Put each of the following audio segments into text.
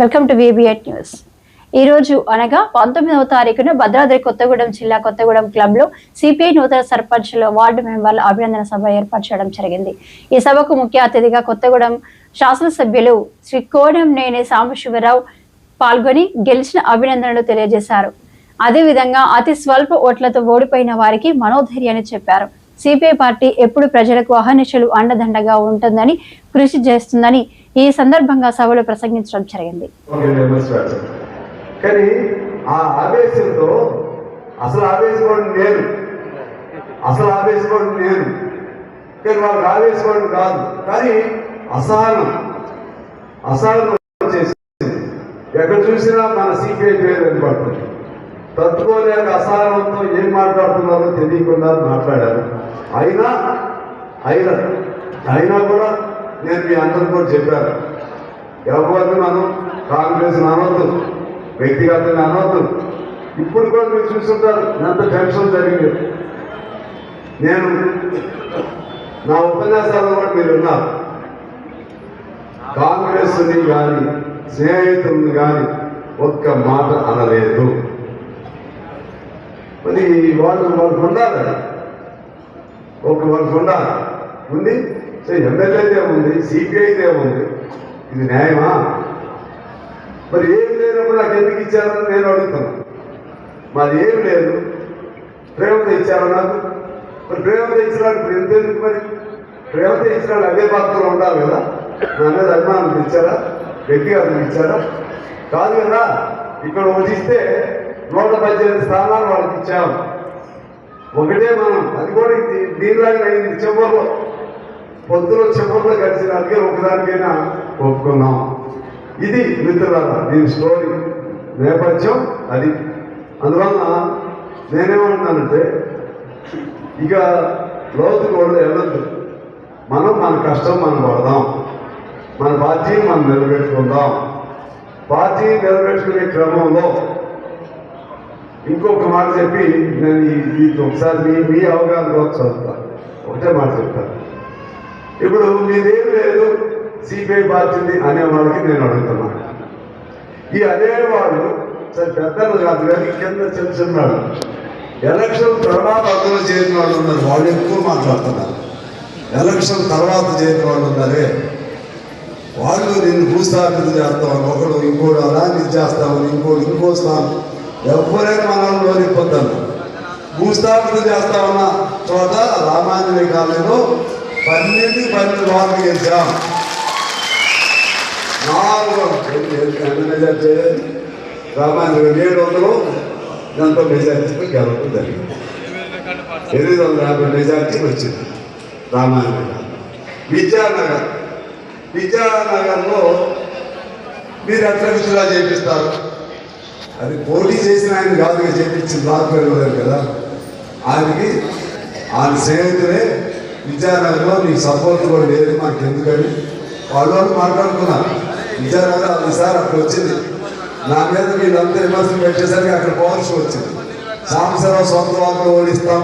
Welcome to వీబీఎట్ news ఈ రోజు అనగా పంతొమ్మిదవ తారీఖున భద్రాద్రి కొత్తగూడెం జిల్లా కొత్తగూడెం క్లబ్లో సిపిఐ నూతన సర్పంచ్లు వార్డు మెంబర్ల అభినందన సభ ఏర్పాటు చేయడం జరిగింది. ఈ సభకు ముఖ్య అతిథిగా కొత్తగూడెం శాసనసభ్యులు శ్రీ కోడం సాంబశివరావు పాల్గొని గెలిచిన అభినందనలు తెలియజేశారు. అదేవిధంగా అతి స్వల్ప ఓట్లతో ఓడిపోయిన వారికి మనోధైర్యాన్ని చెప్పారు. సిపిఐ పార్టీ ఎప్పుడు ప్రజలకు అహర్నిశలు అండదండగా ఉంటుందని కృషి చేస్తుందని ఈ సందర్భంగా సభలో ప్రసంగించడం జరిగింది. కానీ ఆ ఆవేశంతో అసలు ఆవేశపడి నేను. అసలు ఆవేశపడి నేను. కానీ వాళ్ళకి ఆవేశపడి కాదు. కానీ అసహనం. అసహనం చేసి ఎక్కడ చూసినా మన సిపిఐ పేరు కనపడుతుంది తట్టుకోలేక అసహనంతో ఏం మాట్లాడుతున్నారో తెలియకుండా మాట్లాడారు. అయినా అయినా అయినా కూడా నేను మీ అందరికీ కూడా చెప్పాను. ఎవరిని మనం? కాంగ్రెస్ అనవద్దు వ్యక్తిగతంగా అనవద్దు ఇప్పుడు కూడా మీరు చూస్తుంటారు ఎంత టెన్షన్ జరిగింది. నేను నా ఉపన్యాసాల్లో కూడా మీరు ఉన్నారు. కాంగ్రెస్ని కానీ స్నేహితుల్ని కానీ ఒక్క మాట అనలేదు. మరి వాళ్ళు వాళ్ళకు ఉండాలి. ఒక వాళ్ళకు ఉండాలి. ఉంది. సో ఎమ్మెల్యేదే ఉంది సిపిఐదే ఉంది. ఇది న్యాయమా? మరి ఏం లేనప్పుడు నాకు ఎందుకు ఇచ్చారని నేను అడుగుతాను. మాది ఏం లేదు. ప్రేమతో ఇచ్చారు నాకు? మరి ప్రేమతో ఇచ్చినాడు ఇప్పుడు ఎంతెందుకు మరి? ప్రేమతో ఇచ్చినాడు అదే పాత్రలో ఉండాలి కదా. నా మీద అభిమానం ఇచ్చారా? వ్యక్తిగతం ఇచ్చారా? కాదు కదా. ఇక్కడ ఒకటి ఇస్తే నూట పద్దెనిమిది స్థానాలు వాళ్ళకి ఇచ్చాము ఒకటే మనం. అది కూడా ఇది దీనిలాగా అయింది. చివరిలో పొద్దున చివరిలో కలిసిన అందుకే ఒకదానికైనా ఒప్పుకున్నాం. ఇది మిత్రులారా దీని స్టోరీ నేపథ్యం అది. అందువలన నేనేమంటున్నానంటే ఇక లోతు కూడా వెళ్ళొద్దు మనం మన కష్టం మనం పడదాం. మన పార్టీ మనం నిలబెట్టుకుందాం. పార్టీ నిలబెట్టుకునే క్రమంలో ఇంకొక మాట చెప్పి నేను ఈ- ఇది ఒకసారి మీ మీ అవగాహన కోసం చదువుతాను ఒకటే మాట చెప్తాను. ఇప్పుడు మీదేం లేదు సిపిఐ పార్టీని అనే వాళ్ళకి నేను అడుగుతున్నాను ఈ అనేవాళ్ళు సరే పెద్దలు కాదు కానీ కింద చిన్న చిన్న ఎలక్షన్ తర్వాత అందులో చేరిన వాళ్ళు ఉన్నారు. వాళ్ళు ఎక్కువ మాట్లాడుతున్నారు. ఎలక్షన్ తర్వాత చేరిన వాళ్ళు ఉన్నారే. వాళ్ళు నేను భూస్థాపితం చేస్తామని ఒకడు ఇంకోడు అలాంటి చేస్తామని ఇంకోడు ఇంకో స్థానం. ఎవరైనా మనల్ని లోనిపోతాను చేస్తా ఉన్న చోట రామాంజనేయ కాలంలో పన్నెండు పన్నెండు వార్లు గెలిచాం నాలుగు ఎంత మెజార్టీ రామాంజనేయ ఏడు వందలు ఎంతో మెజార్టీతో గెలవడం జరిగింది. ఎనిమిది వందల యాభై మెజార్టీ వచ్చింది రామాయణ. విద్యానగర్. విద్యానగర్లో మీరు ఎట్లా విత్డ్రా చేపిస్తారు? అది పోటీ చేసిన ఆయన కాదుగా చేపించింది రాకపోయారు కదా? ఆయనకి ఆయన స్నేహితులే విద్యానగర్లో నీకు సపోర్ట్ కూడా లేదు మాకు ఎందుకని వాళ్ళు వాళ్ళు మాట్లాడుకున్నారు. విద్యానగర్ అది సార్ అక్కడ వచ్చింది. నా మీద వీళ్ళంతా విమర్శలు పెట్టేసరికి అక్కడ పోవాల్సి వచ్చింది. సాంబశివరావు సొంత వాళ్ళు ఓడిస్తాం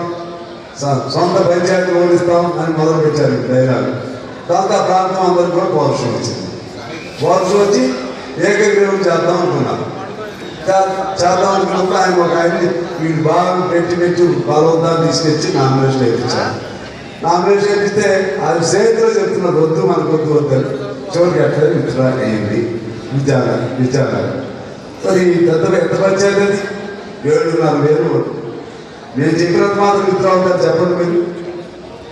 సొంత పంచాయతీ ఓడిస్తాం అని మొదలు పెట్టారు డైలాగ్. దాంతో ఆ ప్రాంతం అందరికి కూడా పోవాల్సి వచ్చింది. పోవాల్సి వచ్చి ఏకగ్రీవం చేద్దాం అనుకున్నారు. చాలా చేద్దాం అనుకున్నప్పుడు ఆయన ఒక ఆయన్ని వీడు బాగా పెట్టి పెట్టి బలవంతాన్ని తీసుకొచ్చి నామినేషన్ వేయించాను నామినేషన్ వేయిస్తే ఆయన స్నేహితులు చెప్తున్నారు వద్దు మనకు వద్దు వద్దని చివరికి అట్లా విత్డ్రా అయ్యింది. విద్యానగర్ విద్యానగర్ మరి పెద్ద ఎంత పంచాయతీ అది? ఏడున్నర వేలు నేను చెప్పినంత మాత్రం విత్డ్రా అవుతారు చెప్పండి మీరు.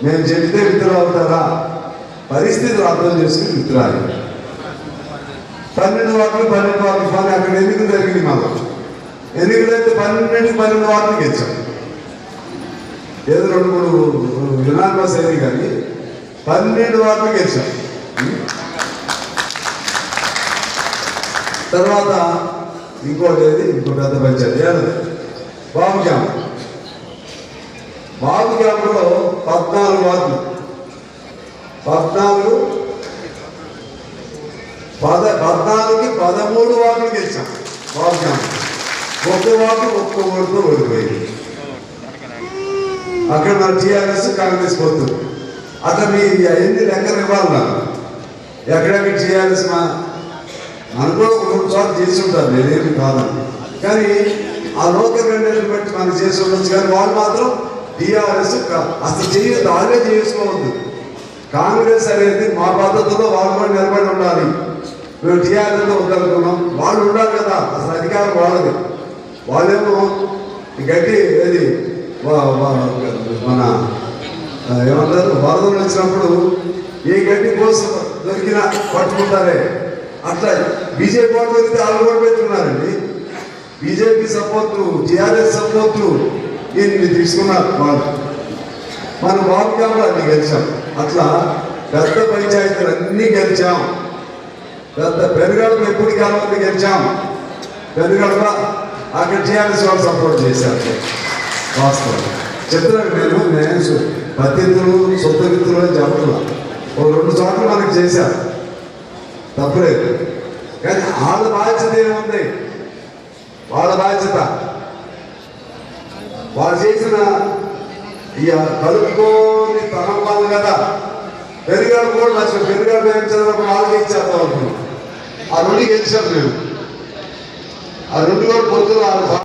నేను చెప్తే విత్డ్రా అవుతారా? పరిస్థితులు అర్థం చేసుకుని విత్డ్రా అయ్యారు. పన్నెండు వార్డులు పన్నెండు వార్డులు ఫోన్ అక్కడ ఎన్నికలు జరిగింది మాకు ఎన్నికలు అయితే పన్నెండు పన్నెండు గెలిచాం. ఏదో రెండు మూడు యునానిమస్ అయింది కానీ పన్నెండు వార్డులు గెలిచాం. తర్వాత ఇంకోటి ఏది? ఇంకో పెద్ద పంచాయతీ. బాబు క్యాంప్ బాబు క్యాంపులో పద్నాలుగు వార్డులు. పద్నాలుగు పద పద్నాలుగుకి పదమూడు వార్డులు గెలిచాం. బాబు క్యాంప్ ఒక్క వాకు ఒక్క ఓటుతో ఓడిపోయింది. అక్కడ మన టీఆర్ఎస్ కాంగ్రెస్ పోతుంది అతను ఎన్ని లెక్కలు ఇవ్వాలి నాకు? ఎక్కడెక్కడ టీఆర్ఎస్ మా మనకు కూడా చోట్ల చేసి ఉంటారు నేనేమి కాదు. కానీ ఆ లోకల్ కండిషన్ బట్టి మనం చేసి ఉండొచ్చు. కానీ వాళ్ళు మాత్రం టీఆర్ఎస్ అసలు చేయదు వాళ్ళే చేసుకోవద్దు. కాంగ్రెస్ అనేది మా పద్ధతిలో వాళ్ళు కూడా నిలబడి ఉండాలి. మేము టీఆర్ఎస్లో ఉండాలనుకున్నాం. వాళ్ళు ఉండాలి కదా. అసలు అధికారం వాళ్ళది. వాళ్ళేమో ఈ గట్టి ఏది మన ఏమంటారు? వరదలు వచ్చినప్పుడు ఏ గడ్డి కోసం దొరికినా పట్టుకుంటారే. అట్లా బీజేపీ వాళ్ళు దొరికితే వాళ్ళు కూడా పెట్టుకున్నారండి బీజేపీ సపోర్టు టీఆర్ఎస్ సపోర్టు దీన్ని తీసుకున్నారు? వాళ్ళు మన బాబు కాబట్టి అన్ని గెలిచాం. అట్లా పెద్ద పంచాయతీలు అన్నీ గెలిచాం. పెద్ద పెనుగడప ఎప్పుడు కాలం గెలిచాం. పెనుగడప అక్కడ టీఆర్ఎస్ వాళ్ళు సపోర్ట్ చేశారు. వాస్తవం. చెప్తున్నాను నేను నేను పత్తిత్తులు సొంతగిత్తులు అని చెప్పట్లా ఓ రెండు చోట్ల మనకి చేశారు. తప్పలేదు. కానీ వాళ్ళ బాధ్యత ఏముంది? వాళ్ళ బాధ్యత. వాళ్ళు చేసిన ఈ కలుపుకోని తరం కదా. పెరుగాడు కూడా లక్ష్యం పెరుగాడు పెంచినప్పుడు వాళ్ళకి ఇచ్చేద్దాం అనుకున్నాం. ఆ రెండు గెలిచాం మేము. ఆ రెండు కూడా పొద్దున వాళ్ళు